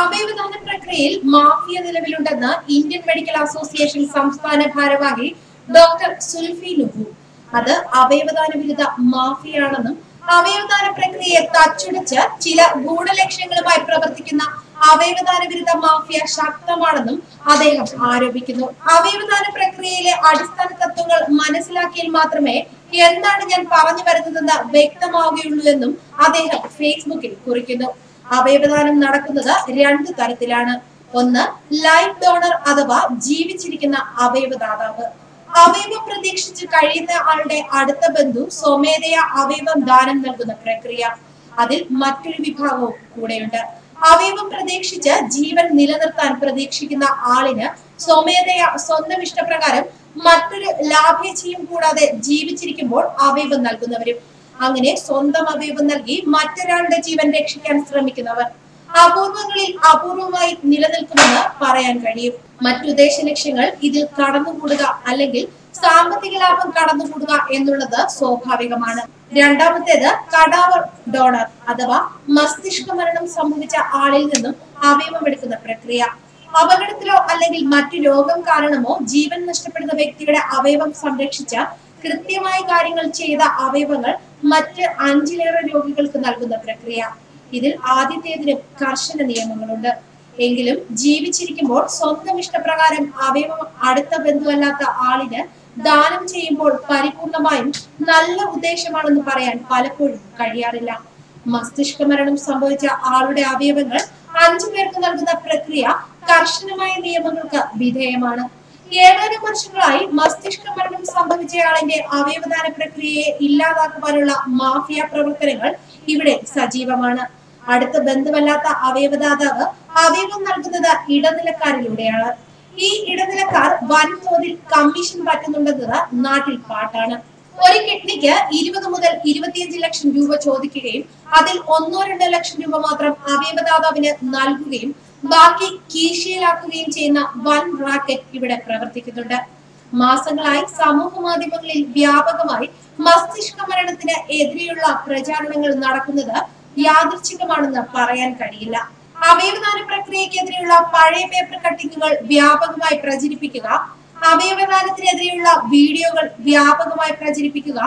അവയവദാന പ്രക്രിയയിൽ മാഫിയ നിലവിലുണ്ടെന്ന് Indian medical association സംസ്ഥാന ഭാരവാഹി ഡോക്ടർ സുൽഫി നുഹു അത് അവയവദാന വിരുദ്ധ മാഫിയാണെന്നും അവയവദാന പ്രക്രിയയെ തച്ചുടച്ച് ചില ഗൂഢലക്ഷ്യങ്ങളുമായി പ്രവർത്തിക്കുന്ന അവയവദാന വിരുദ്ധ മാഫിയ ശക്തമാണെന്നും അദ്ദേഹം ആരോപിക്കുന്നു. അവയവദാന പ്രക്രിയയിലെ അടിസ്ഥാന തത്വങ്ങൾ മനസ്സിലാക്കിയാൽ മാത്രമേ എന്താണ് ഞാൻ പറഞ്ഞു വരുന്നതെന്ന് വ്യക്തമാവുകയുള്ളൂ എന്നും അദ്ദേഹം ഫേസ്ബുക്കിൽ കുറിക്കുന്നു. അവയവദാനം നടക്കുന്നത് രണ്ട് തരത്തിലാണ്. ഒന്ന് ലൈഫ് ഡോണർ അഥവാ ജീവിച്ചിരിക്കുന്ന അവയവദാതാവ്. അവയവം പ്രതീക്ഷിച്ച് കഴിയുന്ന ആളുടെ അടുത്ത ബന്ധു സ്വമേധയ അവയവം ദാനം നൽകുന്ന പ്രക്രിയ. അതിൽ മറ്റൊരു വിഭാഗവും കൂടെയുണ്ട്. അവയവം പ്രതീക്ഷിച്ച് ജീവൻ നിലനിർത്താൻ പ്രതീക്ഷിക്കുന്ന ആളിന് സ്വമേധയ സ്വന്തം ഇഷ്ടപ്രകാരം മറ്റൊരു ലാഭേച്ഛയും കൂടാതെ ജീവിച്ചിരിക്കുമ്പോൾ അവയവം നൽകുന്നവരും. അങ്ങനെ സ്വന്തം അവയവം നൽകി മറ്റൊരാളുടെ ജീവൻ രക്ഷിക്കാൻ ശ്രമിക്കുന്നവർ അപൂർവങ്ങളിൽ അപൂർവമായി നിലനിൽക്കുമെന്ന് പറയാൻ കഴിയും. മറ്റുദ്ദേശ ലക്ഷ്യങ്ങൾ ഇതിൽ കടന്നുകൂടുക അല്ലെങ്കിൽ സാമ്പത്തിക ലാഭം കടന്നുകൂടുക എന്നുള്ളത് സ്വാഭാവികമാണ്. രണ്ടാമത്തേത് കടാവർ ഡോണർ അഥവാ മസ്തിഷ്ക മരണം സംഭവിച്ച ആളിൽ നിന്നും അവയവം എടുക്കുന്ന പ്രക്രിയ. അപകടത്തിലോ അല്ലെങ്കിൽ മറ്റു രോഗം കാരണമോ ജീവൻ നഷ്ടപ്പെടുന്ന വ്യക്തിയുടെ അവയവം സംരക്ഷിച്ച കൃത്യമായ കാര്യങ്ങൾ ചെയ്ത അവയവങ്ങൾ മറ്റ് അഞ്ചിലേറെ രോഗികൾക്ക് നൽകുന്ന പ്രക്രിയ. ഇതിൽ ആദ്യത്തേതിന് കർശന നിയമങ്ങളുണ്ട്. എങ്കിലും ജീവിച്ചിരിക്കുമ്പോൾ സ്വന്തം ഇഷ്ടപ്രകാരം അവയവം അടുത്ത ബന്ധുവല്ലാത്ത ആളിന് ദാനം ചെയ്യുമ്പോൾ പരിപൂർണമായും നല്ല ഉദ്ദേശമാണെന്ന് പറയാൻ പലപ്പോഴും കഴിയാറില്ല. മസ്തിഷ്ക മരണം സംഭവിച്ച ആളുടെ അവയവങ്ങൾ അഞ്ചു പേർക്ക് നൽകുന്ന പ്രക്രിയ കർശനമായ നിയമങ്ങൾക്ക് വിധേയമാണ്. ഏതാനും വർഷങ്ങളായി മസ്തിഷ്ക മരണം സംഭവിച്ചയാളിന്റെ അവയവദാന പ്രക്രിയയെ ഇല്ലാതാക്കുവാനുള്ള മാഫിയ പ്രവർത്തനങ്ങൾ ഇവിടെ സജീവമാണ്. അടുത്ത ബന്ധമല്ലാത്ത അവയവദാതാവ് അവയവം നൽകുന്നത് ഇടനിലക്കാരിലൂടെയാണ്. ഈ ഇടനിലക്കാർ വൻതോതിൽ കമ്മീഷൻ പറ്റുന്നുണ്ടെന്നത് നാട്ടിൽ പാട്ടാണ്. ഒരു കിഡ്നിക്ക് ഇരുപത് മുതൽ ഇരുപത്തിയഞ്ച് ലക്ഷം രൂപ ചോദിക്കുകയും അതിൽ ഒന്നോ രണ്ടോ ലക്ഷം രൂപ മാത്രം അവയവദാതാവിന് നൽകുകയും ബാക്കി കീശയിലാക്കുകയും ചെയ്യുന്ന വൻ റാക്കറ്റ് ഇവിടെ പ്രവർത്തിക്കുന്നുണ്ട്. മാസങ്ങളായി സമൂഹ മാധ്യമങ്ങളിൽ വ്യാപകമായി മസ്തിഷ്ക മരണത്തിന് എതിരെയുള്ള പ്രചാരണങ്ങൾ നടക്കുന്നത് യാദൃച്ഛികമാണെന്ന് പറയാൻ കഴിയില്ല. അവയവദാന പ്രക്രിയക്കെതിരെയുള്ള പഴയ പേപ്പർ കട്ടിങ്ങുകൾ വ്യാപകമായി പ്രചരിപ്പിക്കുക അവയവദാനത്തിനെതിരെയുള്ള വീഡിയോകൾ വ്യാപകമായി പ്രചരിപ്പിക്കുക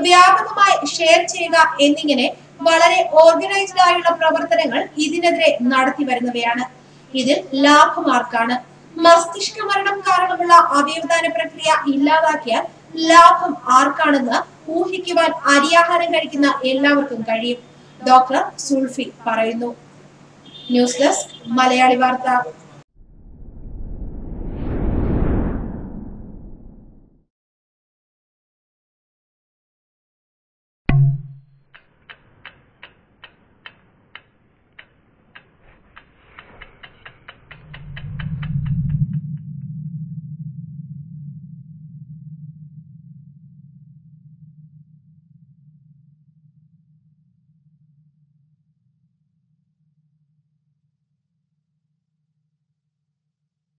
വ്യാപകമായി ഷെയർ ചെയ്യുക എന്നിങ്ങനെ വളരെ ഓർഗനൈസ്ഡ് ആയുള്ള പ്രവർത്തനങ്ങൾ ഇതിനെതിരെ നടത്തി വരുന്നവയാണ്. ഇതിൽ ലാഭമാർക്കാണ്. മസ്തിഷ്ക മരണം കാരണമുള്ള അവയവദാന പ്രക്രിയ ഇല്ലാതാക്കിയാൽ ലാഭം ആർക്കാണെന്ന് ഊഹിക്കുവാൻ അരിയാഹാരം കഴിക്കുന്ന എല്ലാവർക്കും കഴിയും. ഡോക്ടർ സുൾഫി പറയുന്നു. ന്യൂസ് ഡെസ്ക് മലയാളി വാർത്ത.